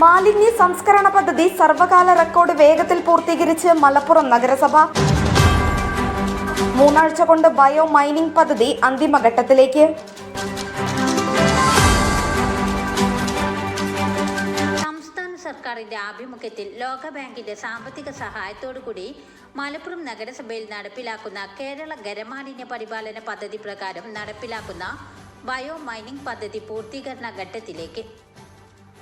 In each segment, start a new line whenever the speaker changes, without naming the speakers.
മാലിന്യ സംസ്കരണ പദ്ധതി സർവകാല റെക്കോർഡ് വേഗത്തിൽ പൂർത്തീകരിച്ച് മലപ്പുറം നഗരസഭ. മൂന്നാഴ്ച കൊണ്ട് ബയോ മൈനിംഗ് പദ്ധതി അന്തിമഘട്ടത്തിലേക്ക്
സർക്കാരിന്റെ ആഭിമുഖ്യത്തിൽ ലോകബാങ്കിന്റെ സാമ്പത്തിക സഹായത്തോടുകൂടി മലപ്പുറം നഗരസഭയിൽ നടപ്പിലാക്കുന്ന കേരള ഗരമാലിന്യ പരിപാലന പദ്ധതി പ്രകാരം നടപ്പിലാക്കുന്ന ബയോ മൈനിംഗ് പദ്ധതി പൂർത്തീകരണ ഘട്ടത്തിലേക്ക്.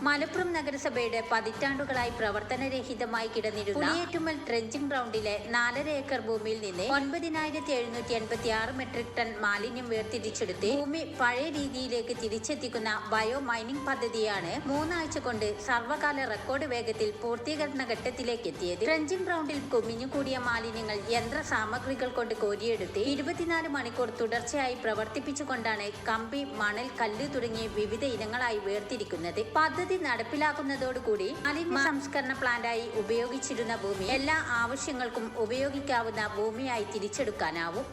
മലപ്പുറം നഗരസഭയുടെ പതിറ്റാണ്ടുകളായി പ്രവർത്തനരഹിതമായി കിടന്നിരുന്ന പുളിയേറ്റുമൽ ട്രെഞ്ചിംഗ് ഗ്രൗണ്ടിലെ നാലര ഏക്കർ ഭൂമിയിൽ നിന്ന് ഒൻപതിനായിരത്തി എഴുന്നൂറ്റി എൺപത്തി ആറ് മെട്രിക് ടൺ മാലിന്യം വേർതിരിച്ചെടുത്ത് ഭൂമി പഴയ രീതിയിലേക്ക് തിരിച്ചെത്തിക്കുന്ന ബയോ മൈനിംഗ് പദ്ധതിയാണ് മൂന്നാഴ്ച കൊണ്ട് സർവകാല റെക്കോർഡ് വേഗത്തിൽ പൂർത്തീകരണ ഘട്ടത്തിലേക്ക് എത്തിയത് ട്രെഞ്ചിംഗ് ഗ്രൗണ്ടിൽ കുമിഞ്ഞുകൂടിയ മാലിന്യങ്ങൾ യന്ത്ര സാമഗ്രികൾ കൊണ്ട് കോരിയെടുത്ത് ഇരുപത്തിനാല് മണിക്കൂർ തുടർച്ചയായി പ്രവർത്തിപ്പിച്ചുകൊണ്ടാണ് കമ്പി മണൽ കല്ല് തുടങ്ങിയ വിവിധ ഇനങ്ങളായി വേർതിരിക്കുന്നത്. പദ്ധതി നടപ്പിലാക്കുന്നതോടുകൂടി മാലിന്യ സംസ്കരണ പ്ലാന്റായി ഉപയോഗിച്ചിരുന്ന ഭൂമി എല്ലാ ആവശ്യങ്ങൾക്കും ഉപയോഗിക്കാവുന്ന ഭൂമിയായി തിരിച്ചെടുക്കാനാവും.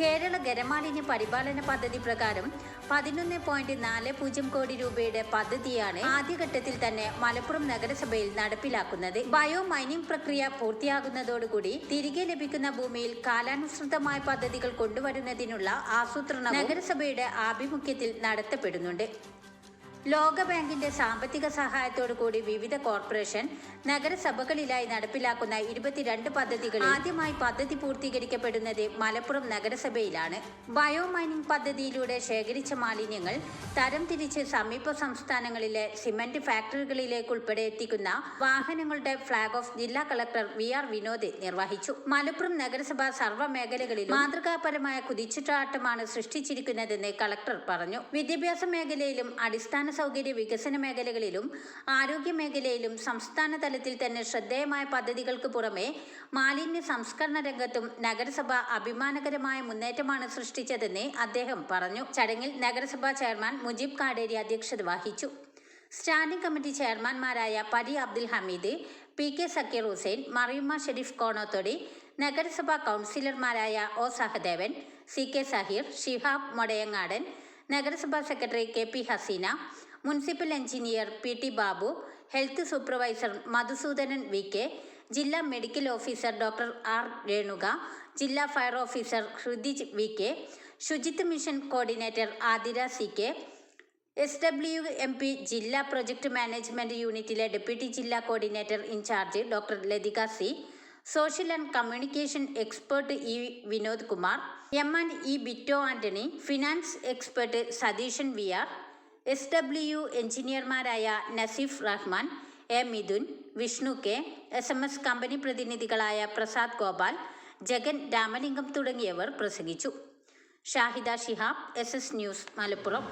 കേരള ഗരമാലിന്യ പരിപാലന പദ്ധതി പ്രകാരം പതിനൊന്ന് പോയിന്റ് നാല് പൂജ്യം കോടി രൂപയുടെ പദ്ധതിയാണ് ആദ്യഘട്ടത്തിൽ തന്നെ മലപ്പുറം നഗരസഭയിൽ നടപ്പിലാക്കുന്നത്. ബയോ മൈനിങ് പ്രക്രിയ പൂർത്തിയാകുന്നതോടുകൂടി തിരികെ ലഭിക്കുന്ന ഭൂമിയിൽ കാലാനുസൃതമായ പദ്ധതികൾ കൊണ്ടുവരുന്നതിനുള്ള ആസൂത്രണം നഗരസഭയുടെ ആഭിമുഖ്യത്തിൽ നടത്തപ്പെടുന്നുണ്ട്. ലോകബാങ്കിന്റെ സാമ്പത്തിക സഹായത്തോടു കൂടി വിവിധ കോർപ്പറേഷൻ നഗരസഭകളിലായി നടപ്പിലാക്കുന്ന ഇരുപത്തിരണ്ട് പദ്ധതികൾ ആദ്യമായി പദ്ധതി പൂർത്തീകരിക്കപ്പെടുന്നത് മലപ്പുറം നഗരസഭയിലാണ്. ബയോ മൈനിംഗ് പദ്ധതിയിലൂടെ ശേഖരിച്ച മാലിന്യങ്ങൾ തരംതിരിച്ച് സമീപ സംസ്ഥാനങ്ങളിലെ സിമന്റ് ഫാക്ടറികളിലേക്ക് ഉൾപ്പെടെ എത്തിക്കുന്ന വാഹനങ്ങളുടെ ഫ്ളാഗ് ഓഫ് ജില്ലാ കളക്ടർ വി ആർ വിനോദ് നിർവഹിച്ചു. മലപ്പുറം നഗരസഭ സർവ മേഖലകളിലും മാതൃകാപരമായ കുതിച്ചുചാട്ടമാണ് സൃഷ്ടിച്ചിരിക്കുന്നതെന്ന് കളക്ടർ പറഞ്ഞു. വിദ്യാഭ്യാസ മേഖലയിലും അടിസ്ഥാന സൗകര്യ വികസന മേഖലകളിലും ആരോഗ്യ മേഖലയിലും സംസ്ഥാന തലത്തിൽ തന്നെ ശ്രദ്ധേയമായ പദ്ധതികൾക്ക് പുറമെ മാലിന്യ സംസ്കരണ രംഗത്തും നഗരസഭ അഭിമാനകരമായ മുന്നേറ്റമാണ് സൃഷ്ടിച്ചതെന്ന് അദ്ദേഹം പറഞ്ഞു. ചടങ്ങിൽ നഗരസഭാ ചെയർമാൻ മുജീബ് കാടേരി അധ്യക്ഷത വഹിച്ചു. സ്റ്റാൻഡിംഗ് കമ്മിറ്റി ചെയർമാൻമാരായ പരി അബ്ദുൽ ഹമീദ് പി കെ സക്കീർ ഹുസൈൻ മറിയുമ്മ ഷെരീഫ് കോണോത്തൊടി നഗരസഭാ കൗൺസിലർമാരായ O Sahadevan C K Saheer Shihab Modayangadan നഗരസഭാ secretary K P Haseena municipal engineer P T Babu health supervisor Madhusoodanan V K ജില്ലാ medical officer doctor R Renuka ജില്ലാ fire officer Hridij V K Suchitwa mission coordinator Athira C K S W M P ജില്ലാ project management യൂണിറ്റിലെ deputy ജില്ലാ coordinator in charge doctor Lathika C social and communication expert E Vinod Kumar M and E Bitto Antony finance expert Satheesan V R S W എഞ്ചിനീയർമാരായ Naseef Rahman A Mithun Vishnu K S M S company പ്രതിനിധികളായ Prasad Gopal Jagan Ramalingam തുടങ്ങിയവർ പ്രസംഗിച്ചു. Shahida Shihab S S news Malappuram.